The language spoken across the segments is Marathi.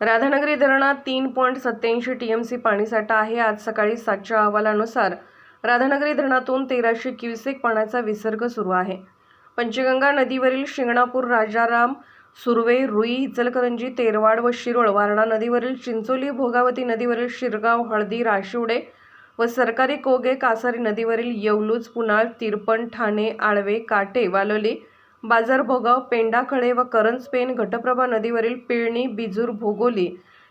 राधानगरी धरणात तीन पॉईंट सत्याऐंशी सी पाणीसाठा आहे. आज सकाळी सातच्या अहवालानुसार राधानगरी धरणातून तेराशे क्युसेक पाण्याचा विसर्ग सुरू आहे. पंचगंगा नदीवरील शिंगणापूर राजाराम सुर्वे रुई इचलकरंजी तेरवाड व शिरोळ वारणा नदीवरील चिंचोली भोगावती नदीवरील शिरगाव हळदी राशिवडे व सरकारी कोगे कासारी नदीवरील येवलूज पुनाळ तिरपण ठाणे आळवे काटे वालोली बाजार भोगाव पेंडाखळे व करंजपेन घटप्रभा नदीवरील पिळणी बिजूर भोगोली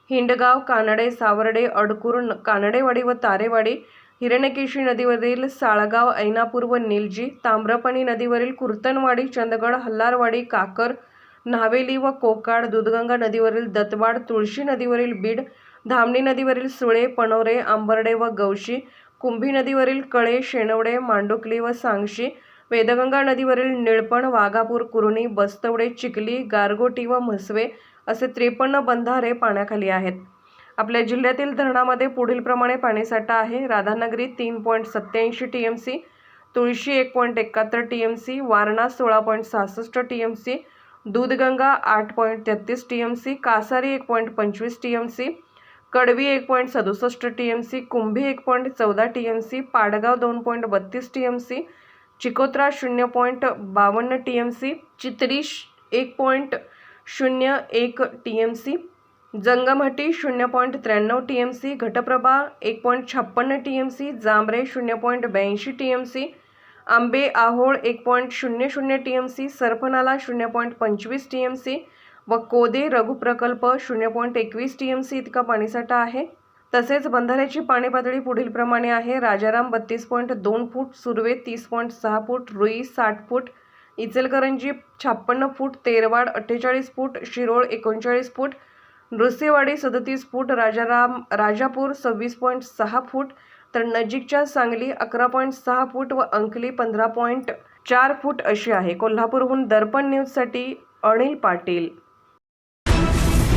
हिंडगाव कानडे सावर्डे अडकूर कानडेवाडी व तारेवाडी हिरण्यकेशी नदीवरील साळगाव ऐनापूर व निलजी ताम्रपणी नदीवरील कुर्तनवाडी चंदगड हल्लारवाडी काकर न्हावेली व कोकाड दूधगंगा नदीवरील दतवाड तुळशी नदीवरील बीड धामणी नदीवरील सुळे पणोरे आंबर्डे व गवशी कुंभी नदीवरील कळे शेणवडे मांडुकली व सांगशी वेदगंगा नदीवरील निळपण वाघापूर कुरुणी बस्तवडे चिखली गारगोटी व म्हसवे असे त्रेपन्न बंधारे पाण्याखाली आहेत. आपल्या जिल्ह्यातील धरणामध्ये पुढीलप्रमाणे पाणीसाठा आहे. राधानगरी तीन पॉईंट सत्याऐंशी टी एम सी तुळशी एक पॉईंट एकाहत्तर टी एम सी वारणा सोळा पॉईंट सहासष्ट टी एम सी दूधगंगा आठ पॉईंट तेहतीस टी एम सी कासारी एक पॉईंट पंचवीस टी एम सी कडवी एक पॉईंट सदुसष्ट टी एम सी कुंभी एक पॉईंट चौदा टी एम सी पाडगाव दोन पॉईंट बत्तीस टी एम सी चिकोत्रा शून्य पॉईंट बावन्न टी एम सी चित्री एक पॉईंट शून्य एक टी एम सी जंगमहटी शून्य पॉईंट त्र्याण्णव टी एम सी घटप्रभा एक पॉईंट छप्पन्न टी एम सी जांभरे शून्य पॉईंट ब्याऐंशी टी एम सी आंबे आहोळ एक पॉईंट शून्य शून्य टी एम सी सरफनाला शून्य पॉईंट पंचवीस टी एम सी व कोदे रघु प्रकल्प शून्य पॉईंट एकवीस टी एम सी इतका पाणीसाठा आहे. तसेच बंधाऱ्याची पाणी पातळी पुढील प्रमाणे आहे. राजाराम बत्तीस पॉईंट दोन फूट सुर्वे तीस पॉईंट सहा फूट रुई साठ फूट इचलकरंजी छाप्पन्न फूट तेरवाड अठ्ठेचाळीस फूट शिरोळ एकोणचाळीस फूट नृसिंहवाडी सदतीस फूट राजाराम राजापूर सव्वीस पॉईंट सहा फूट तर नजीकच्या सांगली अकरा पॉईंट सहा फूट व अंकली पंधरा पॉईंट चार फूट अशी आहे. कोल्हापूरहून दर्पण न्यूजसाठी अनिल पाटील.